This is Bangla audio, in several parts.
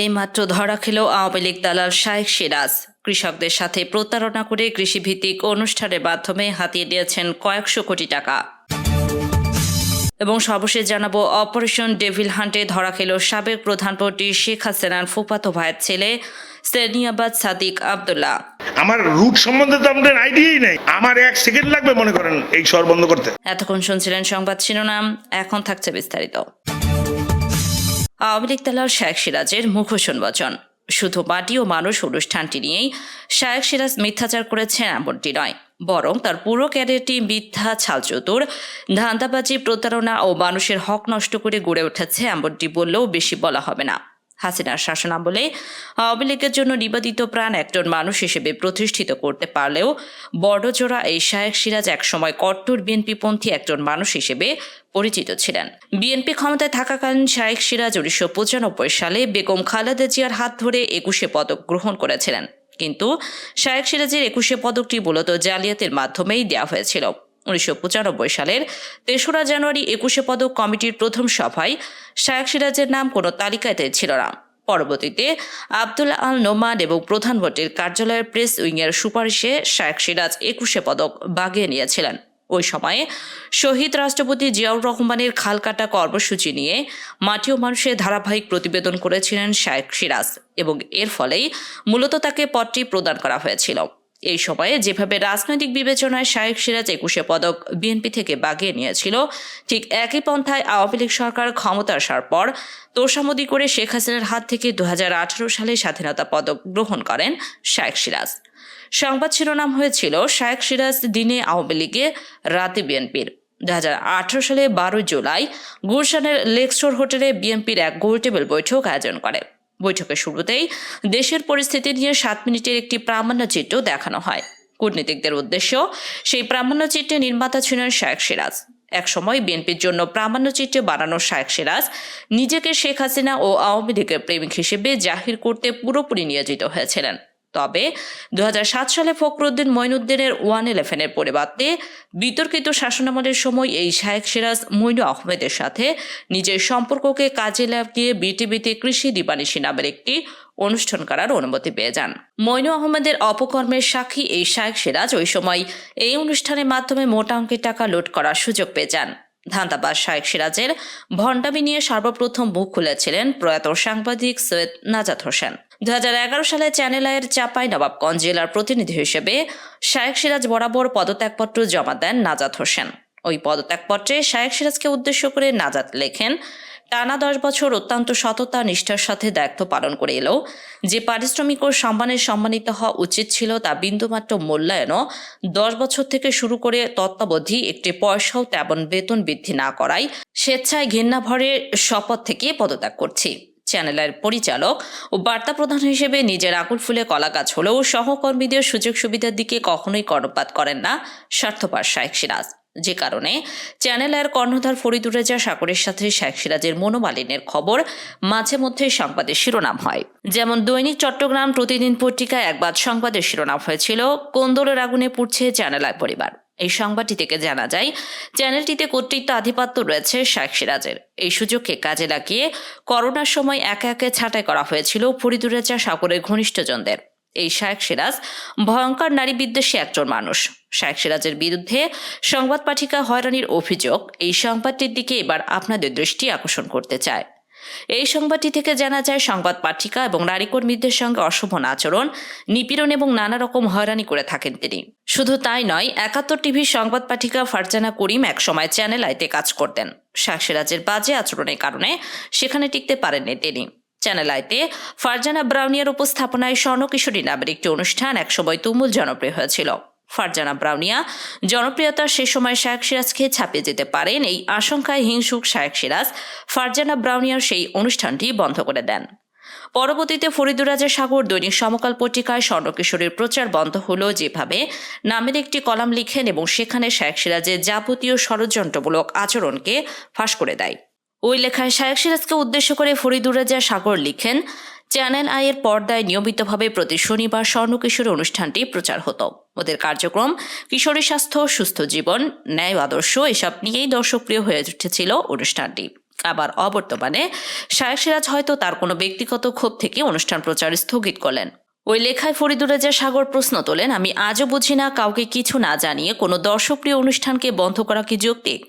এইমাত্র ধরা খেল আওয়ামী লীগ দালাল শাহেখ সিরাজ। কৃষকদের সাথে প্রতারণা করে কৃষিভিত্তিক অনুষ্ঠানের মাধ্যমে হাতিয়ে নিয়েছেন কয়েকশো কোটি টাকা। এবং সর্বশেষ জানাব অপারেশন ডেভিল হান্টে ধরা খেল সাবেক প্রধানমন্ত্রী শেখ হাসিনার ফুফাতো ভাইয়ের ছেলে সেনিয়াবাদ সাদিক আবদুল্লাহ। আমার রুট সম্বন্ধে তো আপনার আইডিয়াই নেই। আমার এক সেকেন্ড লাগবে মনে করেন এই শহর বন্ধ করতে। এতক্ষণ শুনছিলেন সংবাদ শিরোনাম এখন থাকছে বিস্তারিত। আওয়ামী লীগ শেখ সিরাজের মুখোশন বচন শুধু মাটি ও মানুষ অনুষ্ঠানটি নিয়েই শায়েক সিরাজ মিথ্যাচার করেছেন এমনটি নয়, বরং তার পুরো ক্যারিয়ারটি মিথ্যা, ছালচতুর, ধান্দাবাজি, প্রতারণা ও মানুষের হক নষ্ট করে গড়ে উঠেছে এমনটি বললেও বেশি বলা হবে না। হাসিনার শাসনামলে আওয়ামী লীগের জন্য নিবেদিত প্রাণ একজন মানুষ হিসেবে প্রতিষ্ঠিত করতে পারলেও বড়জোড়া এই শায়েক সিরাজ একসময় কট্টর বিএনপিপন্থী একজন মানুষ হিসেবে পরিচিত ছিলেন। বিএনপি ক্ষমতায় থাকাকালীন শায়েক সিরাজ উনিশশো পঁচানব্বই সালে বেগম খালেদা জিয়ার হাত ধরে একুশে পদক গ্রহণ করেছিলেন। কিন্তু শায়েক সিরাজের একুশে পদকটি মূলত জালিয়াতের মাধ্যমেই দেওয়া হয়েছিল। উনিশশো পঁচানব্বই সালের তেসরা জানুয়ারি একুশে পদক কমিটির প্রথম সভায় শায়েক সিরাজের নাম কোনো তালিকাতে ছিল না। পরবর্তীতে আবদুল্লা আল নোমান এবং প্রধান ভোটের কার্যালয়ের প্রেস উইংয়ের সুপারিশে শায়েক সিরাজ একুশে পদক বাগিয়ে নিয়েছিলেন। ওই সময়ে শহীদ রাষ্ট্রপতি জিয়াউর রহমানের খালকাটা কর্মসূচি নিয়ে মাটি ও মানুষের ধারাবাহিক প্রতিবেদন করেছিলেন শায়েক সিরাজ এবং এর ফলেই মূলত তাকে পদটি প্রদান করা হয়েছিল। এই সময়ে যেভাবে রাজনৈতিক বিবেচনায় শায়েক সিরাজ একুশে পদক বিএনপি থেকে বাগিয়ে নিয়েছিল, ঠিক একই পন্থায় আওয়ামী লীগ সরকার ক্ষমতা আসার পর তোষামদি করে শেখ হাসিনার হাত থেকে দু হাজার আঠেরো সালে স্বাধীনতা পদক গ্রহণ করেন শায়েক সিরাজ। সংবাদ শিরোনাম হয়েছিল, শায়েক সিরাজ দিনে আওয়ামী লীগে, রাতে বিএনপির। দু হাজার আঠারো সালে বারোই জুলাই গুলশানের লেকস্টোর হোটেলে বিএনপির এক গোলটেবিল বৈঠক আয়োজন করে। বৈঠকের শুরুতেই দেশের পরিস্থিতি নিয়ে সাত মিনিটের একটি প্রামাণ্য চিত্র দেখানো হয়। কূটনীতিকদের উদ্দেশ্য, সেই প্রামাণ্য চিত্রে নির্মাতা ছিলেন শায়েক সিরাজ। একসময় বিএনপির জন্য প্রামাণ্য চিত্রে বানানো শায়েক সিরাজ নিজেকে শেখ হাসিনা ও আওয়ামী লীগের প্রেমিক হিসেবে জাহির করতে পুরোপুরি নিয়োজিত হয়েছিলেন। তবে দু হাজার সাত সালে ফখরুদ্দিন মঈনুদ্দিনের ওয়ান ইলেভেনের পরিবর্তে বিতর্কিত শাসনামলের সময় এই শায়েক সিরাজ মইনু আহমেদের সাথে নিজের সম্পর্ককে কাজে লাগিয়ে বিটিভিতে কৃষি দিবানিশি নামের একটি অনুষ্ঠান করার অনুমতি পেয়ে যান। মইনু আহমেদের অপকর্মের সাক্ষী এই শায়েক সিরাজ ওই সময় এই অনুষ্ঠানের মাধ্যমে মোটা অঙ্কের টাকা লুট করার সুযোগ পেয়ে যান। ধান্দাবাদ শায়েক সিরাজের ভণ্ডামি নিয়ে সর্বপ্রথম মুখ খুলেছিলেন প্রয়াত সাংবাদিক সৈয়দ নাজাত হোসেন। দু হাজার এগারো সালে চ্যানেল আয়ের চাপাই নবাবগঞ্জ জেলার প্রতিনিধি হিসেবে শায়েক সিরাজ বরাবর পদত্যাগপত্র জমা দেন নাজাত হোসেন। ওই পদত্যাগপত্রে শায়েক সিরাজকে উদ্দেশ্য করে নাজাত লেখেন, টানা দশ বছর অত্যন্ত সততা, নিষ্ঠার সাথে দায়িত্ব পালন করে এলেও যে পারিশ্রমিক ও সম্মানের সম্মানিত হওয়া উচিত ছিল তা বিন্দুমাত্র মূল্যায়নও। দশ বছর থেকে শুরু করে তত্ত্বাবধি একটি পয়সাও তেমন বেতন বৃদ্ধি না করায় স্বেচ্ছায় ঘৃণাভরে শপথ থেকে পদত্যাগ করছি। চ্যানেলের পরিচালক ও বার্তা প্রধান হিসেবে নিজের আকুল ফুলে কলা গাছ হলেও সহকর্মীদের সুযোগ সুবিধার দিকে কখনোই কর্ণপাত করেন না স্বার্থপর শাহেক সিরাজ। যে কারণে চ্যানেলের কর্ণধার ফরিদুর রেজা সাগরের সাথে শেখ সিরাজের মনোমালিন্যের খবর মাঝে মধ্যে সংবাদের শিরোনাম হয়। যেমন দৈনিক চট্টগ্রাম প্রতিদিন পত্রিকায় একবার সংবাদের শিরোনাম হয়েছিল, কোন্দলের আগুনে পুড়ছে চ্যানেলার পরিবার। এই সংবাদটি থেকে জানা যায়, চ্যানেলটিতে কর্তৃত্ব আধিপত্য রয়েছে শেখ সিরাজের। এই সুযোগকে কাজে লাগিয়ে করোনার সময় একে একে ছাঁটাই করা হয়েছিল ফরিদুর রেজা সাগরের ঘনিষ্ঠজনদের। এই শায়েক সিরাজ ভয়ঙ্কর নারী বিদ্বেষী একজন মানুষ। শায়েক সিরাজের বিরুদ্ধে সংবাদ পাঠিকা হয়রানির অভিযোগ এই সংবাদটির দিকে এবার আপনাদের দৃষ্টি আকর্ষণ করতে চায়। এই সংবাদটি থেকে জানা যায়, সংবাদ পাঠিকা এবং নারী কর্মীদের সঙ্গে অশোভন আচরণ, নিপীড়ন এবং নানা রকম হয়রানি করে থাকেন তিনি। শুধু তাই নয়, একাত্তর টিভির সংবাদ পাঠিকা ফারজানা করিম একসময় চ্যানেল আইতে কাজ করতেন। শাহ সিরাজের বাজে আচরণের কারণে সেখানে টিকতে পারেননি তিনি। চ্যানেল আইতে ফারজানা ব্রাউনিয়ার উপস্থাপনায় স্বর্ণকিশোরী নামের একটি অনুষ্ঠান একসময় তুমুল জনপ্রিয় হয়েছিল। ফারজানা ব্রাউনিয়া। জনপ্রিয়তার সে সময় শায়েক সিরাজকে ছাপিয়ে যেতে পারেন এই আশঙ্কায় হিংসুক শায়েক সিরাজ ফারজানা ব্রাউনিয়ার সেই অনুষ্ঠানটি বন্ধ করে দেন। পরবর্তীতে ফরিদুর রাজা সাগর দৈনিক সমকাল পত্রিকায় স্বর্ণকিশোরের প্রচার বন্ধ হলো যেভাবে নামের একটি কলাম লিখেন এবং সেখানে শায়েক সিরাজের যাবতীয় ষড়যন্ত্রমূলক আচরণকে ফাঁস করে দেয়। ওই লেখায় শায়েক সিরাজকে উদ্দেশ্য করে ফরিদুরাজা সাগর লিখেন চ্যানেল আইয়ের পর্দায় নিয়মিতভাবে প্রতি শনিবার স্বর্ণকিশোর অনুষ্ঠানটি প্রচার হতো। ওদের কার্যক্রম, কিশোরী স্বাস্থ্য, সুস্থ জীবন, ন্যায় আদর্শ এসব নিয়েই দর্শকপ্রিয় হয়ে উঠেছিল অনুষ্ঠানটি। আবার অবর্তমানে শায়েক সিরাজ হয়তো তার কোনো ব্যক্তিগত ক্ষোভ থেকে অনুষ্ঠান প্রচার স্থগিত করলেন। ওই লেখায় ফরিদুর রেজা সাগর প্রশ্ন তোলেন, আমি আজও বুঝি না, কাউকে কিছু না জানিয়ে কোনো দর্শকপ্রিয় অনুষ্ঠানকে বন্ধ করা কি যৌক্তিক?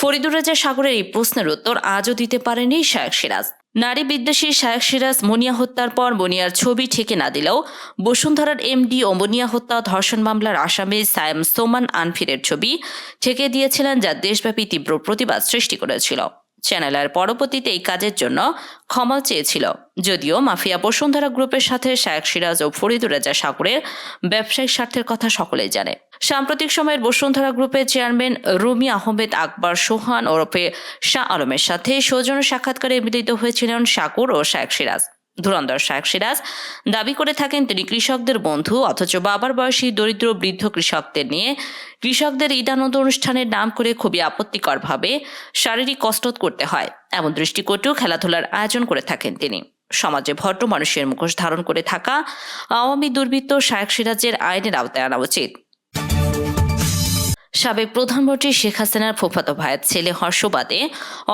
ফরিদুর রেজা সাগরের এই প্রশ্নের উত্তর আজও দিতে পারেনি শায়েক সিরাজ। নারী বিদ্বেষী শায়েক সিরাজ মনিয়া হত্যার পর মনিয়ার ছবি ঠেকে না দিলেও বসুন্ধরার এমডি ও মনিয়া হত্যা ধর্ষণ মামলার আসামি সায়েম সোমান আনফিরের ছবি ঠেকে দিয়েছিলেন যা দেশব্যাপী তীব্র প্রতিবাদ সৃষ্টি করেছিল। চ্যানেলের পরবর্তীতে এই কাজের জন্য ক্ষমা চেয়েছিল। যদিও মাফিয়া বসুন্ধরা গ্রুপের সাথে শায়েক সিরাজ ও ফরিদুর রেজা সাগরের ব্যবসায়িক স্বার্থের কথা সকলেই জানে। সাম্প্রতিক সময়ের বসুন্ধরা গ্রুপের চেয়ারম্যান রুমি আহমেদ আকবর সোহান ওরফে শাহ আলমের সাথে সৌজন্য সাক্ষাৎকারে মিলিত হয়েছিলেন শাকুর ও শায়েক সিরাজ। ধুরন্ধর শায়েক সিরাজ দাবি করে থাকেন, তিনি কৃষকদের বন্ধু, অথচ বাবার বয়সী দরিদ্র বৃদ্ধ কৃষকদের নিয়ে কৃষকদের ঈদানন্দ অনুষ্ঠানের নাম করে খুবই আপত্তিকরভাবে শারীরিক কসরত করতে হয়। এমন দৃষ্টিকোটেও খেলাধুলার আয়োজন করে থাকেন তিনি। সমাজে ভদ্র মানুষের মুখোশ ধারণ করে থাকা আওয়ামী দুর্বৃত্ত শায়েক সিরাজের আইনের আওতায় আনা উচিত। সাবেক প্রধানমন্ত্রী শেখ হাসিনার ফুফাতো ভাইয়ের ছেলে হর্ষবাদে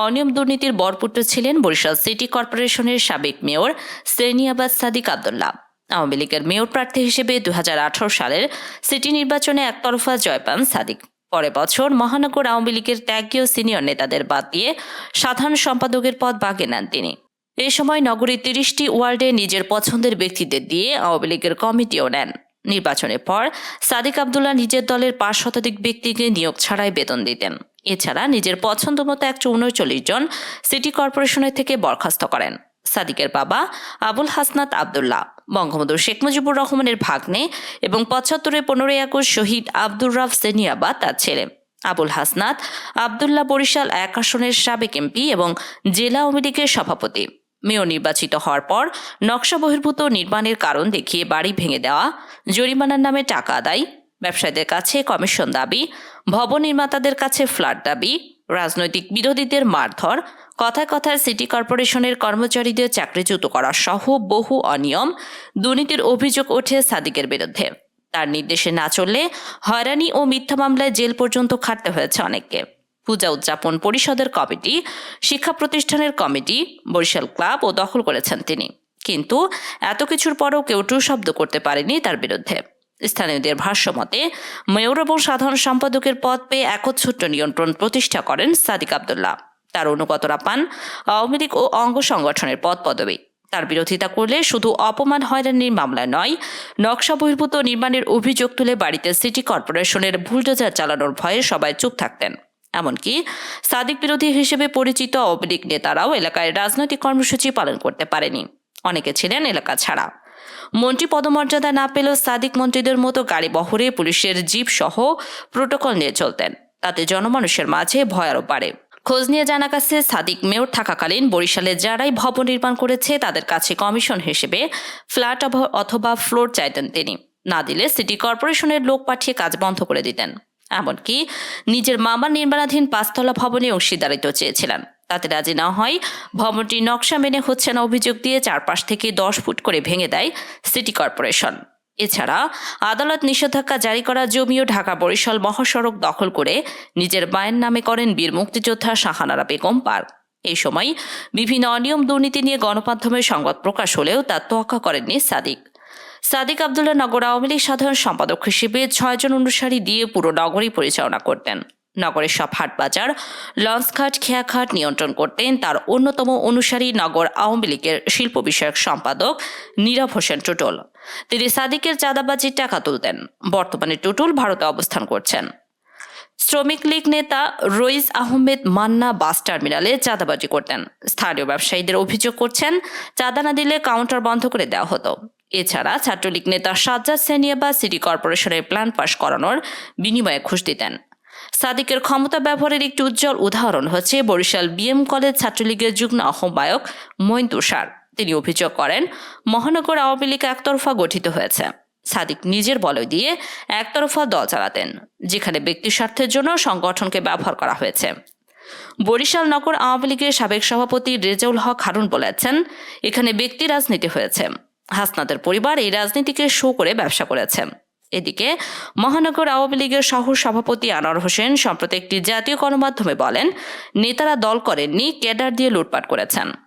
অনিয়ম দুর্নীতির বরপুত্র ছিলেন বরিশাল সিটি কর্পোরেশনের সাবেক মেয়র সেনিয়াবাদ সাদিক আবদুল্লাহ। আওয়ামী লীগের মেয়র প্রার্থী হিসেবে দু হাজার আঠারো সালের সিটি নির্বাচনে একতরফা জয় পান সাদিক। পরে বছর মহানগর আওয়ামী লীগের ত্যাগীয় সিনিয়র নেতাদের বাদ দিয়ে সাধারণ সম্পাদকের পদ বাগে নেন তিনি। এ সময় নগরীর তিরিশটি ওয়ার্ডে নিজের পছন্দের ব্যক্তিদের দিয়ে আওয়ামী লীগের কমিটিও নেন। নির্বাচনের পর সাদিক আবদুল্লাহ নিজের দলের পাঁচ শতাধিক ব্যক্তিকে নিয়োগ ছাড়াই বেতন দিতেন। এছাড়া নিজের পছন্দ মতো একশো উনচল্লিশ জন সিটি কর্পোরেশনের থেকে বরখাস্ত করেন। সাদিকের বাবা আবুল হাসনাত আবদুল্লাহ বঙ্গবন্ধু শেখ মুজিবুর রহমানের ভাগ্নে এবং পঁচাত্তরের পনেরোই আগস্ট শহীদ আব্দুর রাফ সেনিয়াবা তার ছেলে। আবুল হাসনাত আবদুল্লাহ বরিশাল এক আসনের সাবেক এমপি এবং জেলা আওয়ামী লীগের সভাপতি। মেয়র নির্বাচিত হওয়ার পর নকশা বহির্ভূত নির্মাণের কারণ দেখিয়ে বাড়ি ভেঙে দেওয়া, জরিমানার নামে টাকা আদায়, ব্যবসায়ীদের কাছে কমিশন দাবি, ভবন নির্মাতাদের কাছে ফ্ল্যাট দাবি, রাজনৈতিক বিরোধীদের মারধর, কথায় কথায় সিটি কর্পোরেশনের কর্মচারীদের চাকরিচ্যুত করা সহ বহু অনিয়ম, দুর্নীতির অভিযোগ ওঠে সাদিকের বিরুদ্ধে। তার নির্দেশে না চললে হয়রানি ও মিথ্যা মামলায় জেল পর্যন্ত খাটতে হয়েছে অনেককে। পূজা উদযাপন পরিষদের কমিটি, শিক্ষা প্রতিষ্ঠানের কমিটি, বরিশাল ক্লাব ও দখল করেছেন তিনি। কিন্তু এত কিছুর পরও কেউ টু শব্দ করতে পারেনি তার বিরুদ্ধে। স্থানীয়দের ভাষ্যমতে মেয়র এবং সাধারণ সম্পাদকের পদ পেয়ে একচ্ছত্র নিয়ন্ত্রণ প্রতিষ্ঠা করেন সাদিক আবদুল্লাহ। তার অনুগতরা পান আওয়ামী লীগ ও অঙ্গ সংগঠনের পদ পদবি। তার বিরোধিতা করলে শুধু অপমান হয়রানির মামলায় নয়, নকশা বহির্ভূত নির্মাণের অভিযোগ তুলে বাড়িতে সিটি কর্পোরেশনের বুলডোজার চালানোর ভয়ে সবাই চুপ থাকতেন। এমনকি সাদিক বিরোধী হিসেবে পরিচিত অবলিক নেতারাও এলাকায় রাজনৈতিক কর্মসূচি পালন করতে পারেনি। অনেকে ছিলেন এলাকা ছাড়া। মন্ত্রী পদমর্যাদা না পেলেও সাদিক মন্ত্রীদের মতো গাড়ি বহরে পুলিশের জিপ সহ প্রোটোকল নিয়ে চলতেন। তাতে জনমানুষের মাঝে ভয় আরও বাড়ে। খোঁজ নিয়ে জানা গেছে, সাদিক মেয়র থাকাকালীন বরিশালে যারাই ভবন নির্মাণ করেছে, তাদের কাছে কমিশন হিসেবে ফ্ল্যাট অথবা ফ্লোর চাইতেন তিনি। না দিলে সিটি কর্পোরেশনের লোক পাঠিয়ে কাজ বন্ধ করে দিতেন। এমনকি নিজের মামার নির্মাণাধীন পাঁচতলা ভবনে অংশীদারিত্ব চেয়েছিলেন। তাতে রাজি না হয় ভবনটি নকশা মেনে হচ্ছে না অভিযোগ দিয়ে চারপাশ থেকে দশ ফুট করে ভেঙে দেয় সিটি কর্পোরেশন। এছাড়া আদালত নিষেধাজ্ঞা জারি করা জমিও ঢাকা বরিশাল মহাসড়ক দখল করে নিজের মায়ের নামে করেন বীর মুক্তিযোদ্ধা শাহানারা বেগম পার্ক এই সময় বিভিন্ন অনিয়ম দুর্নীতি নিয়ে গণমাধ্যমে সংবাদ প্রকাশ হলেও তা তোয়াক্কা করেননি সাদিক। সাদিক আবদুল্লাহ নগর আওয়ামী লীগ সাধারণ সম্পাদক হিসেবে ছয়জন অনুসারী দিয়ে পুরো নগরী পরিচালনা করতেন। নগরের সব হাট বাজার লঞ্চঘাট, খেয়াঘাট নিয়ন্ত্রণ করতেন। তার অন্যতম অনুসারী নগর আওয়ামী লীগের শিল্প বিষয়ক সম্পাদক নীরব হোসেন টুটুল। তিনি সাদিকের চাঁদাবাজির টাকা তুলতেন। বর্তমানে টুটুল ভারতে অবস্থান করছেন। শ্রমিক লীগ নেতা রইস আহমেদ মান্না বাস টার্মিনালে চাঁদাবাজি করতেন। স্থানীয় ব্যবসায়ীদের অভিযোগ করছেন, চাঁদা না দিলে কাউন্টার বন্ধ করে দেওয়া হতো। এছাড়া ছাত্রলীগ নেতা সাজ্জাদ সেনিয়াবা সিটি কর্পোরেশনের প্ল্যান পাশ করানোর বিনিময়ে ঘুষ দিতেন। সাদিকের ক্ষমতা ব্যবহারের একটি উজ্জ্বল উদাহরণ হচ্ছে বরিশাল বিএম কলেজ ছাত্রলীগের যুগ্ম আহ্বায়ক মঈন তুষার তিনি অভিযোগ করেন, মহানগর আওয়ামী লীগ একতরফা গঠিত হয়েছে। সাদিক নিজের বলয় দিয়ে একতরফা দল চালাতেন, যেখানে ব্যক্তি স্বার্থের জন্য সংগঠনকে ব্যবহার করা হয়েছে। বরিশাল নগর আওয়ামী লীগের সাবেক সভাপতি রেজাউল হক হারুন বলেছেন, এখানে ব্যক্তি রাজনীতি হয়েছে। হাসনাতের পরিবার এই রাজনীতিকে শো করে ব্যবসা করেছে। এদিকে মহানগর আওয়ামী লীগের সহ সভাপতি আনোয়ার হোসেন সম্প্রতি একটি জাতীয় গণমাধ্যমে বলেন, নেতারা দল করেননি, ক্যাডার দিয়ে লুটপাট করেছেন।